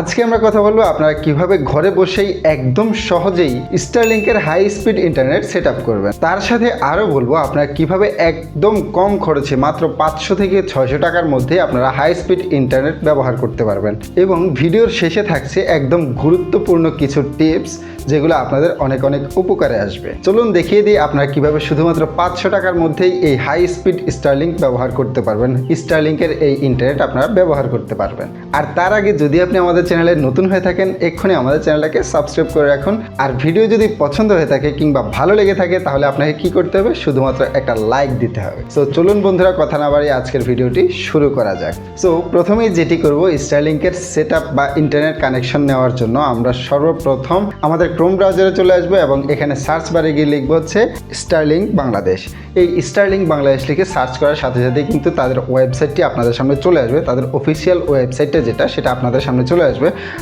আজকে আমরা কথা বলব আপনারা কীভাবে ঘরে বসেই একদম সহজেই স্টারলিংকের high speed internet set up করবেন। তার সাথে আরও বলব, আপনারা কীভাবে একদম কম খরচে, মাত্র পাঁচশো থেকে ছয়শো টাকার মধ্যে আপনারা হাই স্পিড ইন্টারনেট ব্যবহার করতে পারবেন। এবং ভিডিওর শেষে থাকছে একদম গুরুত্বপূর্ণ কিছু টিপস যেগুলো আপনাদের অনেক অনেক উপকারে আসবে। চলুন দেখিয়ে দিই আপনারা কীভাবে শুধুমাত্র পাঁচশো টাকার মধ্যেই এই হাই স্পিড স্টারলিংক ব্যবহার করতে পারবেন। স্টারলিংকের এই ইন্টারনেট আপনারা ব্যবহার করতে পারবেন। আর তার আগে যদি আপনি আমাদের চ্যানেলে নতুন হয়ে থাকেন, এক্ষুনি আমাদের চ্যানেলটাকে সাবস্ক্রাইব করে রাখুন। আর ভিডিও যদি পছন্দ হয়ে থাকে কিংবা ভালো লেগে থাকে, তাহলে আপনাকে কি করতে হবে? শুধুমাত্র একটা লাইক দিতে হবে। সো চলুন বন্ধুরা, কথা না বাড়িয়ে আজকের ভিডিওটি শুরু করা যাক। সো প্রথমেই যেটি করব স্টারলিংকের সেট বা ইন্টারনেট কানেকশন নেওয়ার জন্য আমরা সর্বপ্রথম আমাদের ক্রোম ব্রাউজারে চলে আসব এবং এখানে সার্চ বারে গিয়ে লিখব হচ্ছে স্টারলিং বাংলাদেশ এই স্টারলিং বাংলাদেশ লিখে সার্চ করার সাথে সাথে কিন্তু তাদের ওয়েবসাইটটি আপনাদের সামনে চলে আসবে। তাদের অফিসিয়াল ওয়েবসাইটটা যেটা, সেটা আপনাদের সামনে চলে আসবে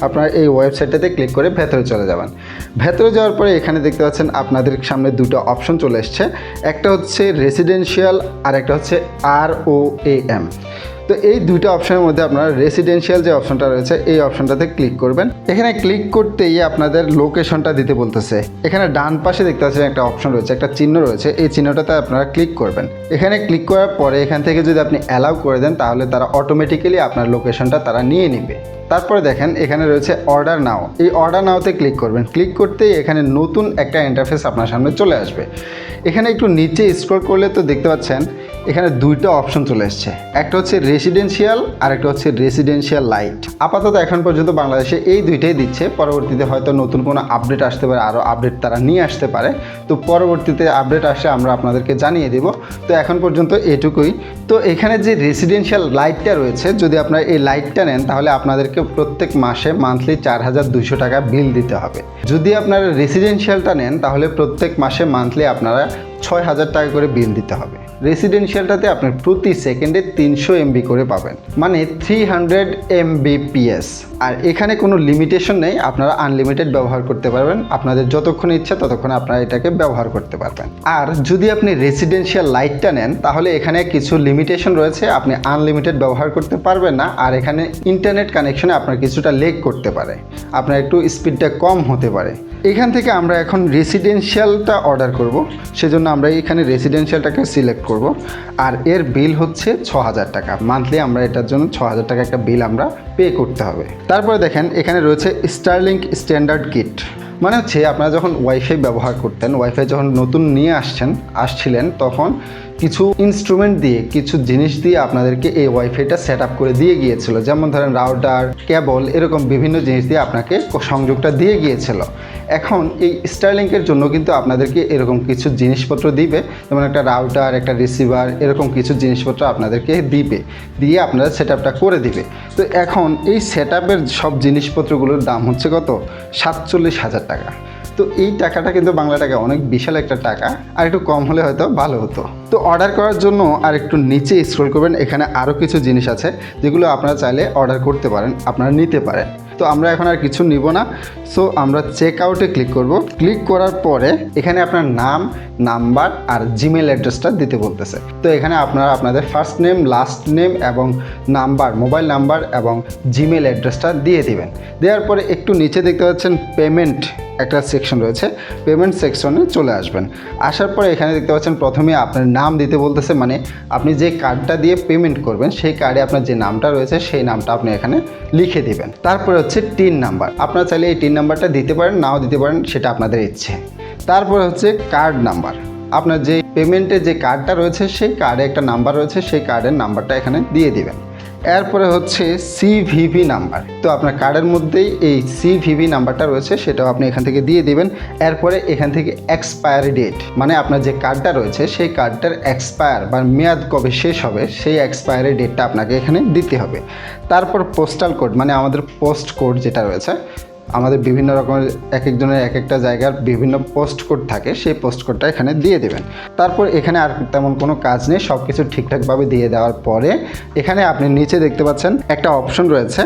আপনারা এই ওয়েবসাইটটাতে ক্লিক করে ভেতরে চলে যাবেন। ভেতরে যাওয়ার পরে এখানে দেখতে পাচ্ছেন আপনাদের সামনে দুটো অপশন চলে এসছে। একটা হচ্ছে রেসিডেন্সিয়াল আর একটা হচ্ছে আর ও এ এম তো এই দুইটা অপশনের মধ্যে আপনারা রেসিডেন্সিয়াল যে অপশনটা রয়েছে, এই অপশনটাতে ক্লিক করবেন। এখানে ক্লিক করতেই আপনাদের লোকেশনটা দিতে বলতেছে। এখানে ডান পাশে দেখতে পাচ্ছেন একটা অপশন রয়েছে, একটা চিহ্ন রয়েছে। এই চিহ্নটাতে আপনারা ক্লিক করবেন। এখানে ক্লিক করার পরে এখান থেকে যদি আপনি অ্যালাউ করে দেন, তাহলে তারা অটোমেটিক্যালি আপনার লোকেশনটা তারা নিয়ে নেবে। তারপরে দেখেন, এখানে রয়েছে অর্ডার নাও এই অর্ডার নাওতে ক্লিক করবেন। ক্লিক করতেই এখানে নতুন একটা ইন্টারফেস আপনার সামনে চলে আসবে। এখানে একটু নিচে স্ক্রল করলে তো দেখতে পাচ্ছেন এখানে দুইটা অপশন চলে এসছে। একটা হচ্ছে রেসিডেন্সিয়াল আর একটা হচ্ছে রেসিডেন্সিয়াল লাইট আপাতত এখন পর্যন্ত বাংলাদেশে এই দুইটাই দিচ্ছে। পরবর্তীতে হয়তো নতুন কোনো আপডেট আসতে পারে আরও আপডেট তারা নিয়ে আসতে পারে। তো পরবর্তীতে আপডেট আসলে আমরা আপনাদেরকে জানিয়ে দেব। তো এখন পর্যন্ত এটুকুই। তো এখানে যে রেসিডেন্সিয়াল লাইটটা রয়েছে, যদি আপনারা এই লাইটটা নেন, তাহলে আপনাদেরকে প্রত্যেক মাসে মান্থলি চার হাজার দুশো টাকা বিল দিতে হবে। যদি আপনারা রেসিডেন্সিয়ালটা নেন, তাহলে প্রত্যেক মাসে মান্থলি আপনারা ছয় হাজার টাকা করে বিল দিতে হবে। রেসিডেন্সিয়ালটাতে আপনি প্রতি সেকেন্ডে তিনশো এমবি করে পাবেন। মানে থ্রি হান্ড্রেড এমবিপিএস আর এখানে কোনো লিমিটেশন নেই, আপনারা আনলিমিটেড ব্যবহার করতে পারবেন। আপনাদের যতক্ষণ ইচ্ছা ততক্ষণ আপনারা এটাকে ব্যবহার করতে পারবেন। আর যদি আপনি রেসিডেন্সিয়াল লাইটটা নেন, তাহলে এখানে কিছু লিমিটেশন রয়েছে। আপনি আনলিমিটেড ব্যবহার করতে পারবেন না। আর এখানে ইন্টারনেট কানেকশনে আপনার কিছুটা লেগ করতে পারে। আপনার একটু স্পিডটা কম হতে পারে। এখান থেকে আমরা এখন রেসিডেন্সিয়ালটা অর্ডার করব। সেজন্য আমরা এখানে রেসিডেন্সিয়ালটাকে সিলেক্ট করব। আর এর বিল হচ্ছে ছ হাজার টাকা। মান্থলি আমরা এটার জন্য ছ হাজার টাকা একটা বিল আমরা পে করতে হবে। তারপরে দেখেন, এখানে রয়েছে স্টারলিংক স্ট্যান্ডার্ড কিট মানে হচ্ছে আপনারা যখন ওয়াইফাই ব্যবহার করতেন ওয়াইফাই যখন নতুন নিয়ে আসছেন, আসছিলেন, তখন কিছু ইনস্ট্রুমেন্ট দিয়ে, কিছু জিনিস দিয়ে আপনাদেরকে এই ওয়াইফাইটা সেট আপ করে দিয়ে গিয়েছিল। যেমন ধরেন রাউটার কেবল এরকম বিভিন্ন জিনিস দিয়ে আপনাকে সংযোগটা দিয়ে গিয়েছিল। এখন এই স্টারলিংকের জন্য কিন্তু আপনাদেরকে এরকম কিছু জিনিসপত্র দিবে। যেমন একটা রাউটার একটা রিসিভার এরকম কিছু জিনিসপত্র আপনাদেরকে দিবে। দিয়ে আপনারা সেট করে দিবে। তো এখন এই সেট সব জিনিসপত্রগুলোর দাম হচ্ছে কত? সাতচল্লিশ হাজার টাকা। তো এই টাকাটা কিন্তু বাংলা টাকা অনেক বিশাল একটা টাকা, আর একটু কম হলে হয়তো ভালো হতো। তো অর্ডার করার জন্য আর একটু নিচে স্ক্রল করবেন, এখানে আরও কিছু জিনিস আছে যেগুলো আপনারা চাইলে অর্ডার করতে পারেন, আপনারা নিতে পারেন। তো আমরা এখন আর কিছু নিব না সো আমরা চেক আউটে ক্লিক করব। ক্লিক করার পরে এখানে আপনার নাম নাম্বার আর জিমেল অ্যাড্রেসটা দিতে বলতেছে। তো এখানে আপনারা আপনাদের ফার্স্ট নেম লাস্ট নেম এবং নাম্বার মোবাইল নাম্বার এবং জিমেল অ্যাড্রেসটা দিয়ে দিবেন। দেওয়ার পরে একটু নিচে দেখতে পাচ্ছেন পেমেন্ট একটা সেকশন রয়েছে পেমেন্ট সেকশনে চলে আসবেন। আসার পরে এখানে দেখতে পাচ্ছেন প্রথমে আপনার নাম দিতে বলতেছে মানে আপনি যে কার্ডটা দিয়ে পেমেন্ট করবেন, সেই কার্ডে আপনার যে নামটা রয়েছে, সেই নামটা আপনি এখানে লিখে দিবেন। তারপরে হচ্ছে টিন নাম্বার আপনারা চাইলে এই টিন নাম্বারটা দিতে পারেন, নাও দিতে পারেন, সেটা আপনাদের ইচ্ছে। তারপরে হচ্ছে কার্ড নাম্বার আপনার যে পেমেন্টের যে কার্ডটা রয়েছে, সেই কার্ডে একটা নাম্বার রয়েছে, সেই কার্ডের নাম্বারটা এখানে দিয়ে দিবেন। এরপরে হচ্ছে সিভিভি নাম্বার তো আপনার কার্ডের মধ্যেই এই সিভিভি নাম্বারটা রয়েছে, সেটাও আপনি এখান থেকে দিয়ে দিবেন। এরপরে এখান থেকে এক্সপায়ারি ডেট মানে আপনার যে কার্ডটা রয়েছে, সেই কার্ডটার এক্সপায়ার বা মেয়াদ কবে শেষ হবে, সেই এক্সপায়ারি ডেটটা আপনাকে এখানে দিতে হবে। তারপর পোস্টাল কোড মানে আমাদের পোস্ট কোড যেটা রয়েছে আমাদের বিভিন্ন রকমের এক একজনের এক একটা জায়গার বিভিন্ন পোস্ট কোড থাকে, সেই পোস্ট কোডটা এখানে দিয়ে দেবেন। তারপর এখানে আর তেমন কোনো কাজ নেই সব কিছু ঠিকঠাকভাবে দিয়ে দেওয়ার পরে এখানে আপনি নিচে দেখতে পাচ্ছেন একটা অপশন রয়েছে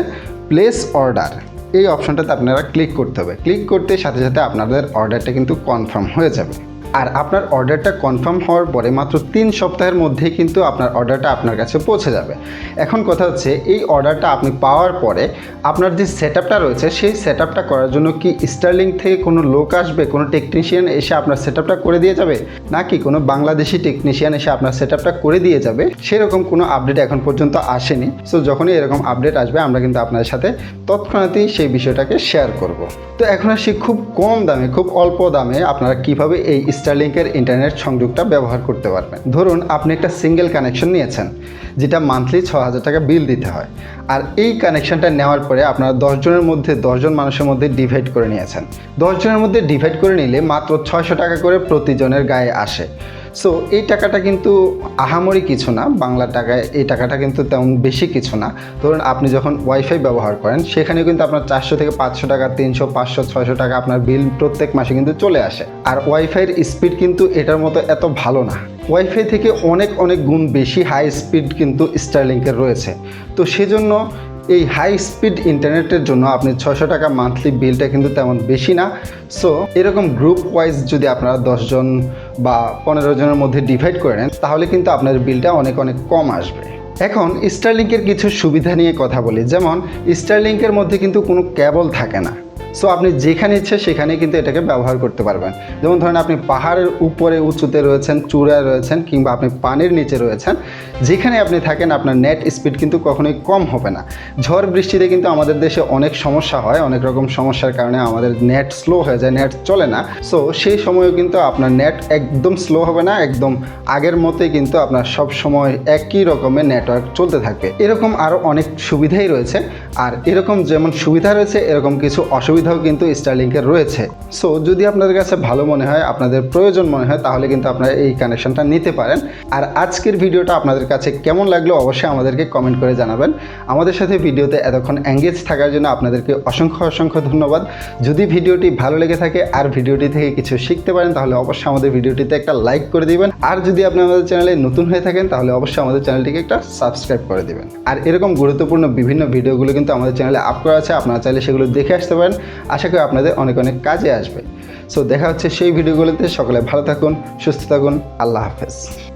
প্লেস অর্ডার এই অপশনটাতে আপনারা ক্লিক করতে হবে। ক্লিক করতে সাথে সাথে আপনাদের অর্ডারটা কিন্তু কনফার্ম হয়ে যাবে। আর আপনার অর্ডারটা কনফার্ম হওয়ার পরে মাত্র তিন সপ্তাহের মধ্যেই কিন্তু আপনার অর্ডারটা আপনার কাছে পৌঁছে যাবে। এখন কথা হচ্ছে, এই অর্ডারটা আপনি পাওয়ার পরে আপনার যে সেট রয়েছে, সেই সেট করার জন্য কি স্টারলিং থেকে কোনো লোক আসবে, কোনো টেকনিশিয়ান এসে আপনার সেট করে দিয়ে যাবে? নাকি কোনো বাংলাদেশি টেকনিশিয়ান এসে আপনার সেট করে দিয়ে যাবে? সেরকম কোনো আপডেট এখন পর্যন্ত আসেনি। সো যখনই এরকম আপডেট আসবে, আমরা কিন্তু আপনাদের সাথে তৎক্ষণাৎই সেই বিষয়টাকে শেয়ার করব। তো এখন আসি খুব কম দামে, খুব অল্প দামে আপনারা কীভাবে এই স্টারলিংকের ইন্টারনেট সংযোগটা ব্যবহার করতে পারবেন। ধরুন, আপনি একটা সিঙ্গেল কানেকশন নিয়েছেন, যেটা মান্থলি ছ হাজার টাকা বিল দিতে হয়। আর এই কানেকশনটা নেওয়ার পরে আপনারা দশজনের মধ্যে, দশজন মানুষের মধ্যে ডিভাইড করে নিয়েছেন। দশজনের মধ্যে ডিভাইড করে নিলে মাত্র ছয়শো টাকা করে প্রতিজনের গায়ে আসে। সো এই টাকাটা কিন্তু আহামরি কিছু না, বাংলা টাকায় এই টাকাটা কিন্তু তেমন বেশি কিছু না। ধরুন আপনি যখন ওয়াইফাই ব্যবহার করেন সেখানে কিন্তু আপনার চারশো থেকে পাঁচশো টাকা, তিনশো, পাঁচশো, ছয়শো টাকা আপনার বিল প্রত্যেক মাসে কিন্তু চলে আসে। আর ওয়াইফাইয়ের স্পিড কিন্তু এটার মতো এত ভালো না। ওয়াইফাই থেকে অনেক অনেক গুণ বেশি হাই স্পিড কিন্তু স্টারলিংকের রয়েছে। তো সেজন্য এই হাই স্পিড ইন্টারনেটের জন্য আপনি ছশো টাকা মান্থলি বিলটা কিন্তু তেমন বেশি না। সো এরকম গ্রুপ ওয়াইজ যদি আপনারা দশজন বা পনেরো জনের মধ্যে ডিভাইড করে নেন, তাহলে কিন্তু আপনার বিলটা অনেক অনেক কম আসবে। এখন স্টারলিংকের কিছু সুবিধা নিয়ে কথা বলি। যেমন স্টারলিংকের মধ্যে কিন্তু কোনো ক্যাবল থাকে না। সো আপনি যেখানে ইচ্ছে সেখানে কিন্তু এটাকে ব্যবহার করতে পারবেন। যেমন ধরেন আপনি পাহাড়ের উপরে উঁচুতে রয়েছেন, চূড়ায় রয়েছেন কিংবা আপনি পানির নিচে রয়েছেন, যেখানে আপনি থাকেন আপনার নেট স্পিড কিন্তু কখনোই কম হবে না। ঝড় বৃষ্টিতে কিন্তু আমাদের দেশে অনেক সমস্যা হয়, অনেক রকম সমস্যার কারণে আমাদের নেট স্লো হয়ে যায়, নেট চলে না। সো সেই সময়ও কিন্তু আপনার নেট একদম স্লো হবে না, একদম আগের মতোই কিন্তু আপনার সব সময় একই রকমের নেটওয়ার্ক চলতে থাকবে। এরকম আরও অনেক সুবিধাই রয়েছে, আর এরকম যেমন সুবিধা রয়েছে, এরকম কিছু অসুবিধাও কিন্তু স্টারলিংকের রয়েছে। সো যদি আপনাদের কাছে ভালো মনে হয়, আপনাদের প্রয়োজন মনে হয়, তাহলে কিন্তু আপনারা এই কানেকশনটা নিতে পারেন। আর আজকের ভিডিওটা আপনাদের কাছে কেমন লাগল, অবশ্যই আমাদেরকে কমেন্ট করে জানাবেন। আমাদের সাথে ভিডিওতে এতক্ষণ এঙ্গেজ থাকার জন্য আপনাদেরকে অসংখ্য অসংখ্য ধন্যবাদ। যদি ভিডিওটি ভালো লেগে থাকে আর ভিডিওটি থেকে কিছু শিখতে পারেন, তাহলে অবশ্যই আমাদের ভিডিওটিতে একটা লাইক করে দিবেন। আর যদি আপনি আমাদের চ্যানেলে নতুন হয়ে থাকেন, তাহলে অবশ্যই আমাদের চ্যানেলটিকে একটা সাবস্ক্রাইব করে দিবেন। আর এরকম গুরুত্বপূর্ণ বিভিন্ন ভিডিওগুলো কিন্তু আমাদের চ্যানেলে আপ করা আছে, আপনারা চাইলে সেগুলো দেখে আসতে পারেন। আশা করি আপনাদের অনেক অনেক কাজে আসবে। সো দেখা হচ্ছে সেই ভিডিওগুলোতে। সকলে ভালো থাকুন, সুস্থ থাকুন। আল্লাহ হাফেজ।